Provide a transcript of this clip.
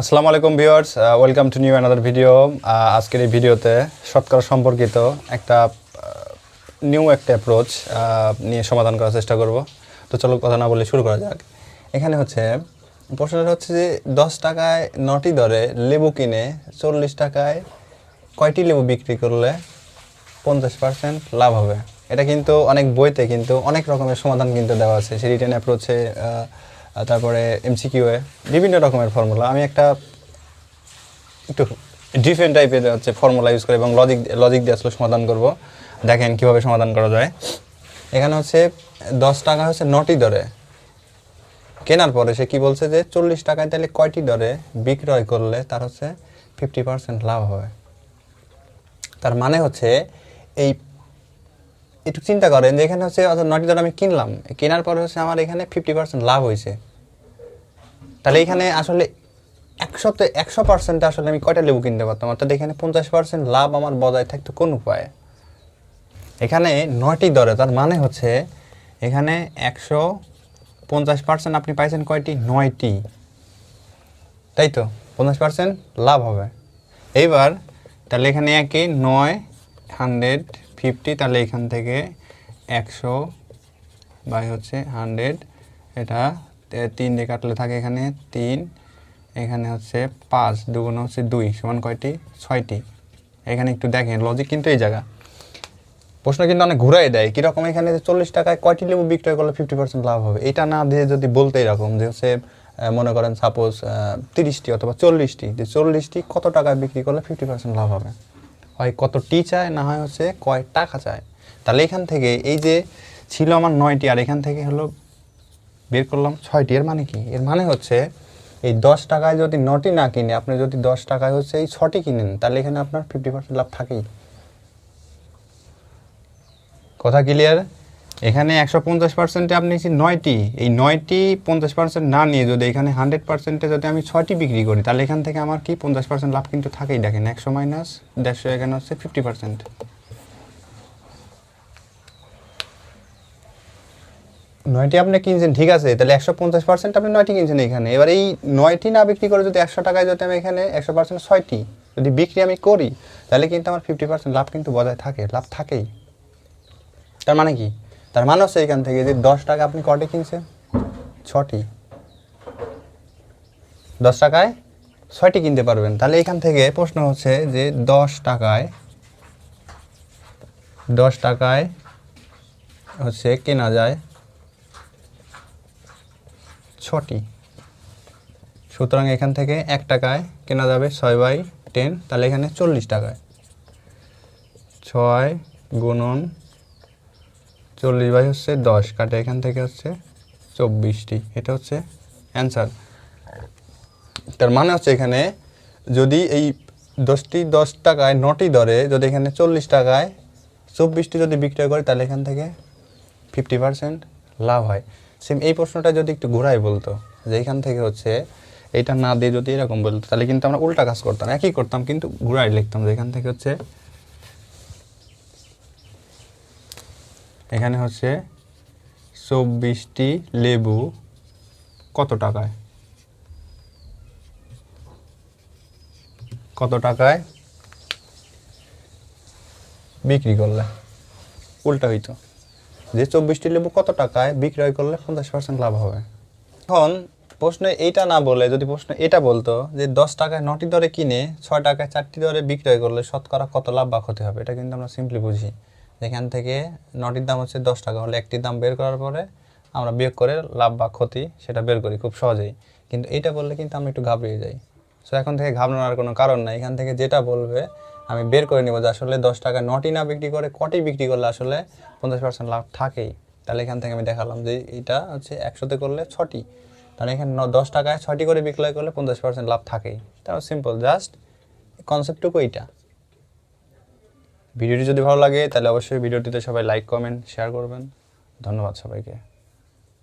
আসসালামু আলাইকুম viewers welcome to new another video আজকের এই ভিডিওতে শতকরা সম্পর্কিত একটা নিউ একটা অ্যাপ্রোচ নিয়ে সমাধান করার চেষ্টা করব। তো চলো কথা না বলে শুরু করা যাক। এখানে হচ্ছে, প্রশ্নটা হচ্ছে যে, দশ টাকায় নটি দরে লেবু কিনে চল্লিশ টাকায় কয়টি লেবু বিক্রি করলে পঞ্চাশ পার্সেন্ট লাভ হবে? এটা কিন্তু অনেক বইতে কিন্তু অনেক রকমের সমাধান কিন্তু দেওয়া আছে। সে রিটেন অ্যাপ্রোচে তারপরে এমসিকিউয়ে বিভিন্ন রকমের ফর্মুলা আমি একটা একটু ডিফারেন্ট টাইপের হচ্ছে ফর্মুলা ইউজ করে এবং লজিক লজিক দিয়ে আসলে সমাধান করব। দেখেন কীভাবে সমাধান করা যায়। এখানে হচ্ছে দশ টাকা হচ্ছে নটি দরে। কেনার পরে সে কি বলছে যে চল্লিশ টাকায় তাহলে কয়টি দরে বিক্রয় করলে তার হচ্ছে ফিফটি পার্সেন্ট লাভ হবে? তার মানে হচ্ছে এই একটু চিন্তা করেন যে এখানে হচ্ছে অর্থাৎ নটি দরে আমি কিনলাম। কেনার পরে হচ্ছে আমার এখানে ফিফটি পার্সেন্ট লাভ হয়েছে। তাহলে এখানে আসলে একশোতে একশো পার্সেন্টে আসলে আমি কয়টা লেবু কিনতে পারতাম? অর্থাৎ এখানে পঞ্চাশ পার্সেন্ট লাভ আমার বজায় থাকতো কোন উপায়ে? এখানে নয়টি দরে, তার মানে হচ্ছে এখানে একশো পঞ্চাশ পার্সেন্ট আপনি পাইছেন কয়টি? নয়টি। তাই তো? পঞ্চাশ পার্সেন্ট লাভ হবে। এইবার তাহলে এখানে একই, নয় হান্ড্রেড ফিফটি তাহলে এখান থেকে একশো বাই হচ্ছে হান্ড্রেড এটা তিন দিয়ে কাটলে থাকে এখানে তিন, এখানে হচ্ছে পাঁচ, দুগুণ হচ্ছে দুই, সমান কয়টি? ছয়টি। এখানে একটু দেখেন লজিক কিন্তু এই জায়গা। প্রশ্ন কিন্তু অনেক ঘুরাই দেয়, কীরকম এখানে চল্লিশ টাকায় কয়টি লেবু বিক্রয় করলে ফিফটি পার্সেন্ট লাভ হবে? এটা না দিয়ে যদি বলতে এরকম যে হচ্ছে মনে করেন সাপোজ তিরিশটি অথবা চল্লিশটি, যে চল্লিশটি কত টাকায় বিক্রি করলে ফিফটি পার্সেন্ট লাভ হবে? হয় কত টি চায়, না হয় হচ্ছে কয় টাকা চায়? তাহলে এখান থেকে এই যে ছিল আমার নয়টি, আর এখান থেকে হলো বের করলাম ছয়টি। এর মানে কি? এর মানে হচ্ছে এই দশ টাকায় যদি নটি না কিনে, আপনি যদি দশ টাকায় হচ্ছে এই ছটি কিনেন, তাহলে এখানে আপনার ফিফটি পার্সেন্ট লাভ থাকেই। কথা ক্লিয়ার এখানে একশো পঞ্চাশ পার্সেন্টে আপনি নয়টি। এই নয়টি পঞ্চাশ পার্সেন্ট না নিয়ে যদি এখানে হান্ড্রেড পার্সেন্টে যদি আমি ছয়টি বিক্রি করি, তাহলে এখান থেকে আমার কি পঞ্চাশ পার্সেন্ট লাভ কিন্তু থাকেই দেখেন। একশো মাইনাস দেড়শো এখানে হচ্ছে ফিফটি পার্সেন্ট নয়টি আপনি কিনছেন, ঠিক আছে, তাহলে একশো পঞ্চাশ পার্সেন্ট আপনি নয়টি কিনছেন এখানে। এবার এই নয়টি না বিক্রি করে যদি একশো টাকায় যদি আমি এখানে একশো পার্সেন্ট ছয়টি যদি বিক্রি আমি করি, তাহলে কিন্তু আমার ফিফটি পার্সেন্ট লাভ কিন্তু বজায় থাকে, লাভ থাকেই। তার মানে কি? তার মানে হচ্ছে এখান থেকে যে দশ টাকা আপনি কটে কিনছেন? ছটি দশ টাকায় ছয়টি কিনতে পারবেন। তাহলে এখান থেকে প্রশ্ন হচ্ছে যে দশ টাকায় দশ টাকায় হচ্ছে কেনা যায় ছটি। সুতরাং এখান থেকে এক টাকায় কেনা যাবে ছয় বাই টেন তাহলে এখানে চল্লিশ টাকায়। ছয় গুণন চল্লিশ বাই হচ্ছে দশ, কাটে এখান থেকে হচ্ছে চব্বিশটি। এটা হচ্ছে অ্যান্সার তার মানে হচ্ছে এখানে যদি এই দশটি দশ টাকায় নটি দরে যদি এখানে চল্লিশ টাকায় চব্বিশটি যদি বিক্রয় করে, তাহলে এখান থেকে ফিফটি পার্সেন্ট লাভ হয়। সেম এই প্রশ্নটা যদি একটু ঘোরাই বলতো, যে এখান থেকে হচ্ছে এটা না দিয়ে যদি এরকম বলতো, তাহলে কিন্তু আমরা উল্টা কাজ করতাম, একই করতাম, কিন্তু ঘুরাই লিখতাম যে এখান থেকে হচ্ছে এখানে হচ্ছে চব্বিশটি লেবু কত টাকায়? কত টাকায় বিক্রি করলে? উল্টা হইতো। যে চব্বিশটি লেবু কত টাকায় বিক্রয় করলে পঞ্চাশ পার্সেন্ট লাভ হবে? এখন প্রশ্নে এইটা না বলে, যদি প্রশ্ন এটা বলতো যে দশ টাকায় নটি দরে কিনে ছয় টাকায় চারটি দরে বিক্রয় করলে শতকরা কত লাভ বা ক্ষতি হবে? এটা কিন্তু আমরা সিম্পলি বুঝি। যেখান থেকে নটির দাম হচ্ছে দশ টাকা হলে একটির দাম বের করার পরে আমরা বিয়োগ করে লাভ বা ক্ষতি সেটা বের করি খুব সহজেই। কিন্তু এইটা বললে কিন্তু আমরা একটু ঘাবড়িয়ে যাই। সো এখন থেকে ঘাবড়ানোর কোনো কারণ নাই। এখান থেকে যেটা বলবে আমি বের করে নেব যে আসলে দশ টাকা নটি না বিক্রি করে কটি বিক্রি করলে আসলে পঞ্চাশ পার্সেন্ট লাভ থাকেই। তাহলে এখান থেকে আমি দেখালাম যে এটা হচ্ছে একশোতে করলে ছটি। তাহলে এখানে দশ টাকায় ছটি করে বিক্রয় করলে পঞ্চাশ পার্সেন্ট লাভ থাকেই। তাহলে সিম্পল জাস্ট কনসেপ্টটুকু এইটা। ভিডিওটি যদি ভালো লাগে, তাহলে অবশ্যই ভিডিওটিতে সবাই লাইক কমেন্ট শেয়ার করবেন। ধন্যবাদ সবাইকে।